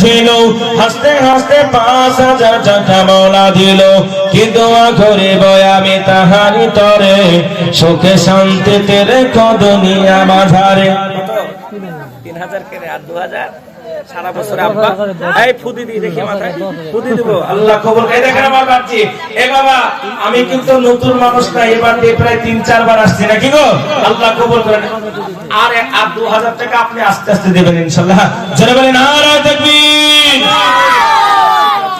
ছিল হাসতে হাসতে পাঁচ হাজার টাকা মৌলা দিল কি দোয়া করিব আমি তাহারি তরে সুখে শান্তিতে রেখো দুনিয়া মাঝারে তিন হাজার কেনে আর দু হাজার সারা বছর আব্বা। এই ফুদি দি দেখি মাথায়। ফুদি দিব। আল্লাহ এই দেখেন আমার বাচ্চি এ বাবা আমি কিন্তু নতুন মানুষ না এবার দিয়ে প্রায় তিন চারবার আসছি না কি গো? আল্লাহ কবুল করেন আর আর দু হাজার টাকা আপনি আস্তে আস্তে দেবেন ইনশাল্লাহ। জোরে বলেন নারায় তাকবীর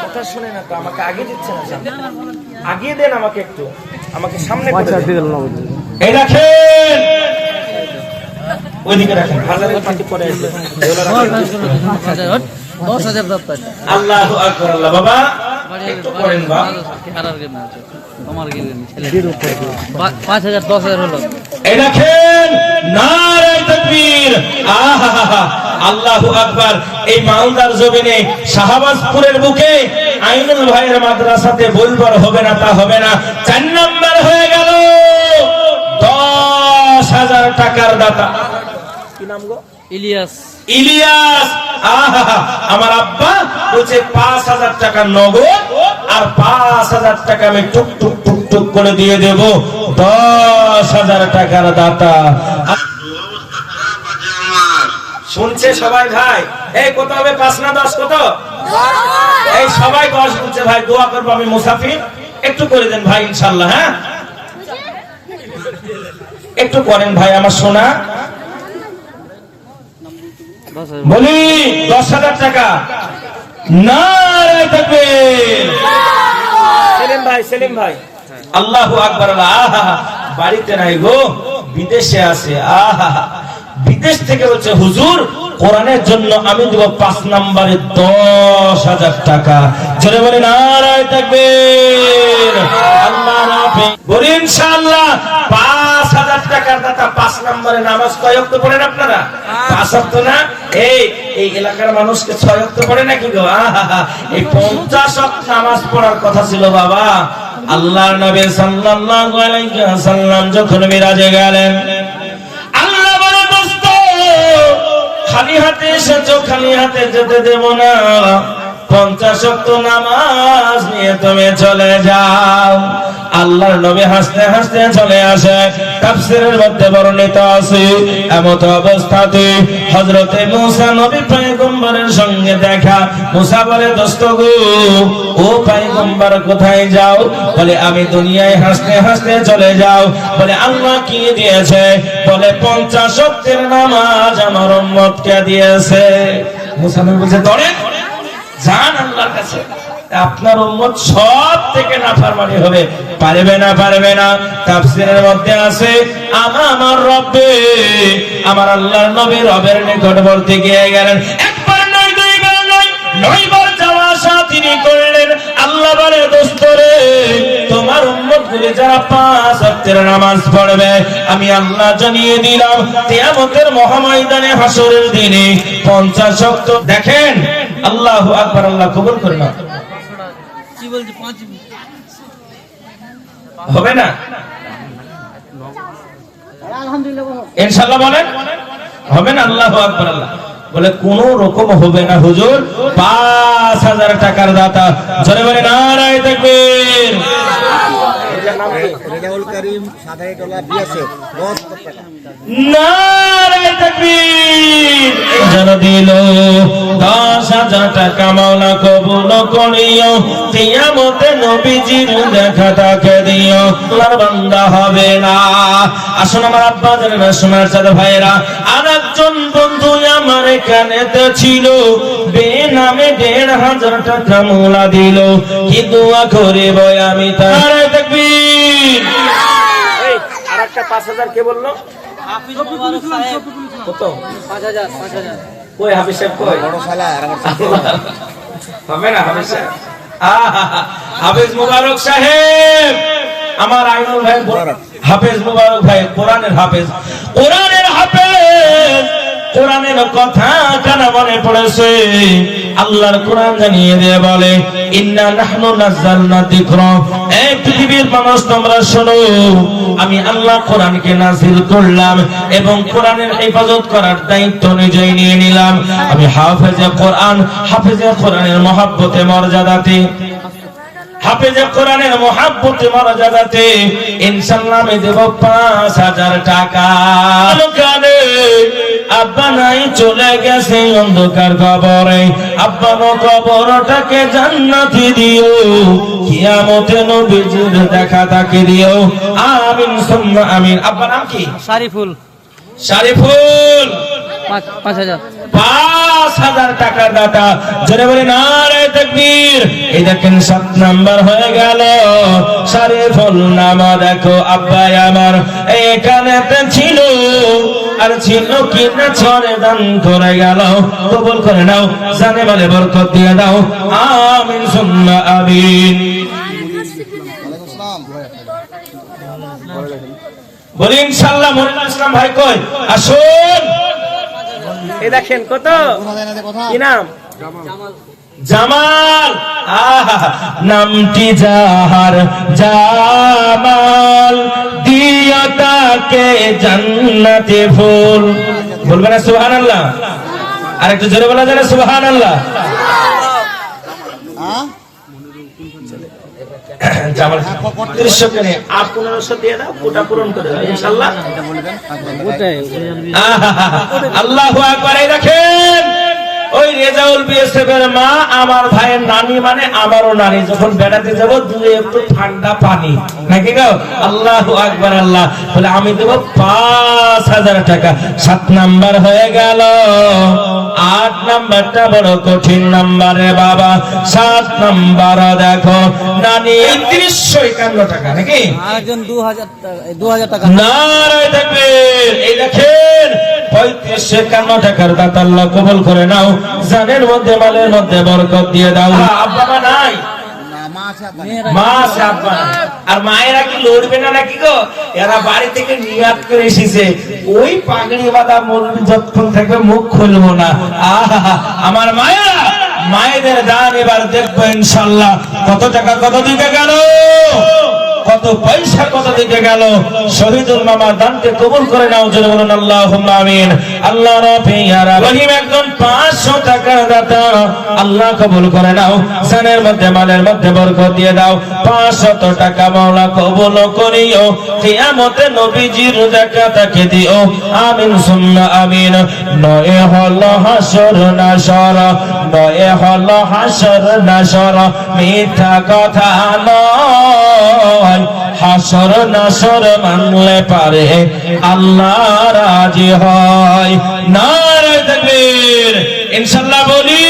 কথা শুনে না তো আমাকে আগে দিচ্ছে না দেন আমাকে একটু। আমাকে সামনে করে দেন। এই রাখেন ওইদিকে রাখেন। পরে দশ হাজার আল্লাহ আকবার আল্লাহ বাবা। করেন বা পাঁচ হাজার দশ হাজার হলো। এই রাখেন। নারায় তাকবীর। আহাহাহা। আল্লাহু আকবার। এই মালদার জমিনে শাহবাজপুরের বুকে আইনুল ভাইয়ের মাদ্রাসাতে বলবার হবে না তা হবে না। চার নম্বর হয়ে গেল। দশ হাজার টাকার দাতা। কি নাম গো? ইলিয়াস। ইলিয়াস! আমার আব্বা বলছে পাঁচ হাজার টাকা নগদ আর পাঁচ হাজার টাকা আমি টুক টুক টুক টুক করে দিয়ে দেব। দশ হাজার টাকার দাতা। শুনছে সবাই ভাই? এই কত হবে? পাঁচ না দশ কত? এই সবাই দশ বলছে ভাই দোয়া করব আমি মুসাফির। একটু করে দেন ভাই ইনশাল্লাহ হ্যাঁ? একটু করেন ভাই আমার সোনা বলি দশ হাজার টাকা। না থাকবে সেলিম ভাই সেলিম ভাই। আল্লাহ আকবর বাড়িতে নাই গো বিদেশে আছে আহা। বিদেশ থেকে বলছে হুজুর কোরআনের জন্য আমি দেব পাঁচ নম্বরে দশ হাজার টাকা। জোরে বলে নারায় থাকবে আল্লাহ বলি ইনশাআল্লাহ অক্ত পড়েন আপনারা? পাঁচ অক্ত না? এই এই এলাকার মানুষকে ছয় অক্ত পড়ে নাকি গো? এই পঞ্চাশ অক্ত নামাজ পড়ার কথা ছিল বাবা। আল্লাহর নবী সাল্লাল্লাহু আলাইহি ওয়াসাল্লাম যখন মিরাজে গেলেন আল্লাহ বলে দোস্ত খালি হাতে এসেছ খালি হাতে যেতে দেব না। পঞ্চাশ অক্ত নামাজ নিয়ে তুমি চলে যাও। আল্লাহর নবী হাসতে হাসতে চলে আসে। তাফসীরের মধ্যে বর্ণিত আছে, এমত অবস্থাতে হযরতে মুসা নবী পয়গম্বরের সঙ্গে দেখা। মুসা বলে, দোস্ত গো, ও পয়গম্বর কোথায় যাও? বলে, আমি দুনিয়ায় হাসতে হাসতে চলে যাও। বলে, আল্লাহ কি দিয়েছে? বলে, পঞ্চাশ অক্তের নামাজ আমার উম্মতকে দিয়েছে। মুসা নবী বলছে, ধরেন, যান আল্লাহর কাছে। আপনার উম্মত সব থেকে নাফরমানি হবে। পারবে না পারবে না। তাফসীরের মধ্যে আছে আমা আমার রব্বে। আমার আল্লাহর নবী রবের নিকটবর্তী গিয়ে গেলেন। একবার নয়, দুইবার নয়, নয়বার যাওয়া আসা তিনি করলেন। আল্লাহ বলে, দোস্ত রে, তোমার উম্মত গুলি যারা পাঁচ ওয়াক্তের নামাজ পড়বে, আমি আল্লাহ জানিয়ে দিলাম, কিয়ামতের মহাময়দানে হাসরের দিনে 50 ওয়াক্ত দেখেন, আল্লাহু আকবার, আল্লাহ কবুল করুন বলছি পাঁচ হবে না? ইনশাআল্লাহ বলেন। হবে না? আল্লাহু আকবার আল্লাহ। বলে কোন রকম হবে না হুজুর। পাঁচ হাজার টাকার দাতা। জোরে বলে নারায় দেখবেন করিম সাদাই টলা দিয়েছে। দশ টাকা? যেন দিল দশ হাজার টাকা মাওলা কবুল করিও। কিয়ামতে নবীজির দেখা তাকে দিও। আল্লাহর বান্দা হবে না। আসুন আমার আব্বা জানেন শোনার সাথে ভাইরা আর একজন বন্ধু আমার এখানেতে ছিল। বেনামে দেড় হাজার টাকা মোলা দিল। কি দোয়া করিব আমি তার? আর একটা পাঁচ হাজার কে বলল? কত? কই হাফিজ সাহেব হবে না, হাফিজ সাহেব। হাফিজ মুবারক সাহেব। আমার আইনুল ভাই, হাফেজ মুবারক ভাই, কোরআনের হাফেজ। কোরআনের হাফেজ। কোরআনের কথা কানা মনে পড়েছে। আল্লাহর কোরআন জানিয়ে দিয়ে বলে, ইন্না নাহনু নাযালনা যিকরা। এই পৃথিবীর মানুষ, তোমরা শোনো, আমি আল্লাহ কোরআনকে নাযিল করলাম এবং কোরআনের হেফাজত করার দায়িত্ব নিজেই নিয়ে নিলাম। আমি হাফেজে কোরআন, হাফেজে কোরআনের মহাব্বতে, মর্যাদাতে, হাফেজে কোরআনের মহাব্বতে, মর্যাদাতে ইনশাআল্লাহ আমি দেব পাঁচ হাজার টাকা। কানে আব্বা নাই চলে গেছে অন্ধকার কবরে। আব্বা কবরটাকে জান্নাতি দিও। কিয়ামতে নবীজির দেখা তাকে দিও। আমিন সুম্মা আমিন। আব্বা নাম কি? শারিফুল শারিফুল পাঁচ হাজার। পাঁচ হাজার টাকার দাতা। জোরে বলে নারে তকবীর। এই দেখেন সাত নাম্বার হয়ে গেল। শারিফুল নাম দেখো আব্বাই আমার। এখানেতে ছিল আর ছিল কি না ছড়ে দান করে গেল। কবুল করে নাও জানে বলে বরকত দিয়ে দাও। আমিন সুম্মা আমিন। বলি ইনশাআল্লাহ মনিরুল ইসলাম ভাই কই? আসুন। এই দেখেন কত? কি নাম? জামাল। আহা! নামটি যাহার জামাল দিও তাকে জান্নাতে ফুল বলবে না সুবহান আল্লাহ আর একটু জোরে বলা আল্লাহ জামাল। পনেরোশো দিয়ে দাও কোটা পূরণ করে দাও ওই রেজাউল বিএসএফ এর মা আমার ভাইয়ের নানি মানে আমারও নানি। যখন বেড়াতে যাব দুয়ে একটু ঠান্ডা পানি। নাকি গো? আল্লাহ আকবার আল্লাহ। বলে আমি দেবো পাঁচ হাজার টাকা। সাত নাম্বার হয়ে গেল। আট নাম্বারটা বড় কঠিন নাম্বারে বাবা। সাত নাম্বার দেখো। নানি তিরিশশো একান্ন টাকা নাকি? আরেকজন দু হাজার টাকা দু হাজার টাকা। নারায় থাকবেন এই দেখেন পঁয়ত্রিশ একান্ন টাকার দাতা আল্লাহ কবল করে নাও। জানের মধ্যে মালের মধ্যে বরকত দিয়ে দাও। আব্বা নাই? মা আছে আব্বা নাই। আর মায়েরা কি লড়বে না নাকি গো? এরা বাড়ি থেকে নিয়াত করে এসেছে। ওই পাগড়ি বাঁধা যতক্ষণ মুখ খুলবো না। আহা আমার মায়েরা মায়েদের দান এবার দেখব ইনশাল্লাহ। কত টাকা কত দিকে গেল? কত পয়সা, কত দিকে গেল? শহীদুল মামা দানকে কবুল করে নাও, জোরে বলুন আল্লাহ আমিন। আল্লাহ রহিম একজন 500 টাকার দাতা। আল্লাহ কবুল করে নাও জানের মধ্যে, মালের মধ্যে বরকত দিয়ে দাও। 500 টাকা মাওলা কবুল করিও, কিয়ামতে নবীজির দেখা তাকে দিও। আমিন, সুম্মা, আমিন। নয় হল হাসর নাসর নয় হল হাসর নাসর মিথ্যা কথা নয়। হাসর নাসর মানলে পারে আল্লাহ রাজি হয়। নারায় তাকবীর। ইনশাআল্লাহ বলি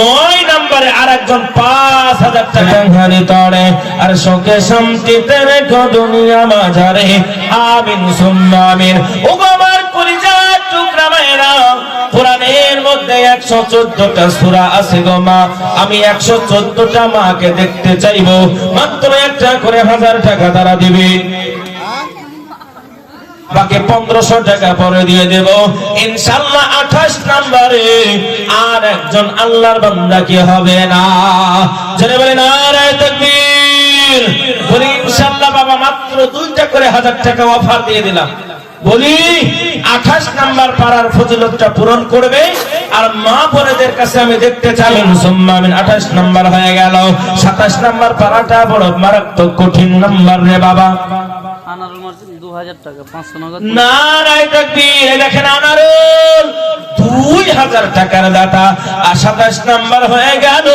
নয় নম্বরে আর একজন পাঁচ হাজার টাকা। ঘানি তড়ে আর শোকে শান্তিতে রেখো দুনিয়া মাঝারে। আমিন সুম্মা আমিন। ও আমার টুকরা মায়েরা কোরআনের মধ্যে একশো চোদ্দটা সুরা আছে গো মা। আমি একশো চোদ্দটা মাকে দেখতে চাইব। মাত্র একটা করে হাজার টাকা তারা দিবে। বাকি পনেরোশো টাকা পরে দিয়ে দেব। ইনশাল্লাহ আঠাশ নাম্বারে আর একজন আল্লাহর বান্দা কি হবে না? জেনে বলে নারায় ইনশাল্লাহ বাবা, মাত্র দুইটা করে হাজার টাকা অফার দিয়ে দিলাম। বলি আঠাশ নাম্বার পাড়ার ফজিলতটা পূরণ করবে। আর মা বোনেদের কাছে আমি দেখতে চাই সুম্মা আমিন আঠাশ নাম্বার হয়ে গেল। সাতাশ নাম্বার পাড়াটা বড় মারাত্মক কঠিন নাম্বার রে বাবা। দেখেন আনারুল। দুই হাজার টাকার দাতা। আর সাতাশ নাম্বার হয়ে গেল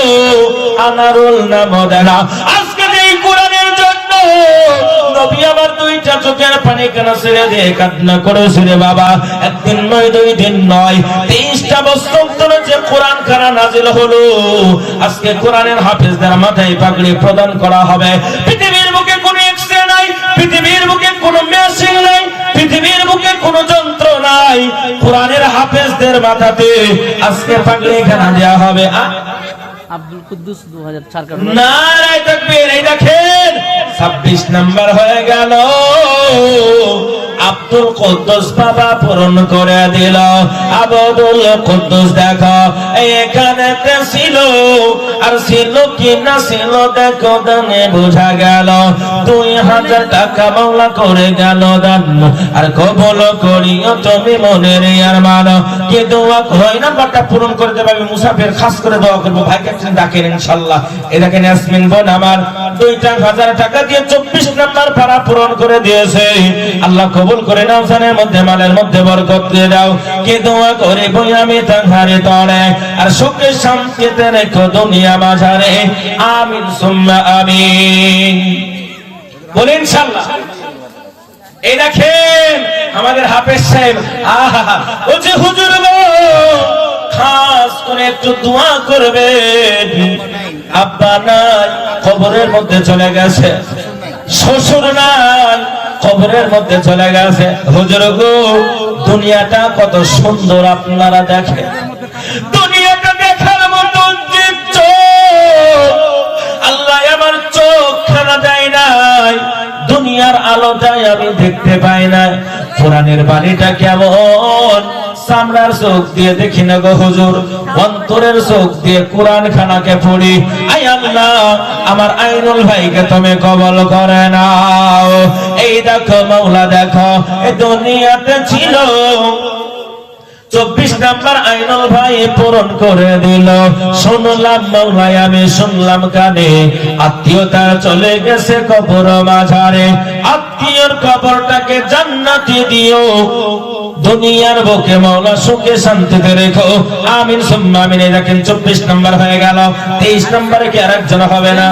আনারুল নাম দেনা। আজকে এই কোরআনের পাগড়ি প্রদান করা হবে। পৃথিবীর বুকে কোনো এক্সরে নাই, পৃথিবীর বুকে কোনো মেশিন নাই, পৃথিবীর বুকে কোনো যন্ত্র নাই। কোরআনের হাফেজদের মাথাতে আজকে পাগড়ি খানা দেওয়া হবে আব্দুল কুদ্দুস দু হাজার চার দেখেন। 26 নাম্বার হয়ে গেল। আব্দুল কুদ্দুস বাবা পূরণ করে দিল। আবদুল কুদ্দুস দেখো এই এখানেতে ছিল। আর ছিল কি না ছিল দেখো, দানে বোঝা গেল। দুই হাজার টাকা মাওলা করে গেল দান। আর কবল করিও তুমি মনের আর মানো। কি দোয়া কই নাম্বারটা পূরণ করে দেবে, আমি মুসাফির খাস করে দোয়া করব। ভাইকে একদিন ডাকেন, ইনশাল্লাহ। এ দেখেন, ইয়াসমিন বোন আমার। দুইটা হাজার টাকা দিয়ে চব্বিশ নাম্বার ভাড়া পূরণ করে দিয়েছে। আল্লাহ কবুল করে নাও জানের মধ্যে, মালের মধ্যে বরকত দিয়ে দাও। কে দোয়া করে বই আমি তাহারে তরে আর সুখে শান্তিতে রেখো দুনিয়া মাঝারে। আমিন, সুম্মা আমিন। বলে ইনশাল্লাহ। এই দেখেন আমাদের হাফেজ সাহেব আহা ও যে হুজুর গো, খাস করে একটু দোয়া করবেন। আব্বা নাই, কবরের মধ্যে চলে গেছে। শ্বশুর নাই কবরের মধ্যে চলে গেছে, হুজুর গো, দুনিয়াটা কত সুন্দর আপনারা দেখেন। দুনিয়াটা দেখার মতো যে চোখ। আল্লাহ আমার চোখ খেলা দেয় নাই, দুনিয়ার আলোটাই আমি দেখতে পাই না কোরআনের বাণীটা কেমন? সামরার চোখ দিয়ে দেখি না গো হুজুর। অন্তরের চোখ দিয়ে কোরআন খানাকে পড়ি। আই আল্লাহ, আমার আইনুল ভাইকে তুমি কবল করে নাও। এই দেখো মৌলা দেখো এই দুনিয়াতে ছিল। চব্বিশ নাম্বার আইনল ভাই পূরণ করে দিল। শুনলাম মৌলাই আমি শুনলাম কানে। আত্মীয়তা চলে গেছে কবর মাঝারে। আত্মীয়র কবরটাকে জান্নাতি দিও। দুনিয়ার বুকে মৌলা সুখে শান্তিতে রেখো। আমিন সুম্মা আমিন এই দেখেন চব্বিশ নাম্বার হয়ে গেল। তেইশ নম্বরে কি আরেকজন হবে না?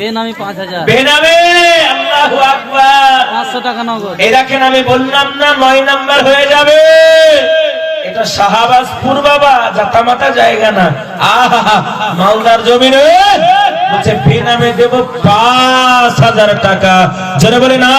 বেনামি হাজার। পাঁচ হাজার। বেনামে! আল্লাহু আকবার! পাঁচশো টাকা নগদ। এই দেখেন আমি বললাম না নয় নাম্বার হয়ে যাবে। এটা শাহাবাজপুর বাবা জাতামাতা জায়গা না। আহা মালদার জমি রে বলছে বেনামে দেব পাঁচ হাজার টাকা। যারা বলে না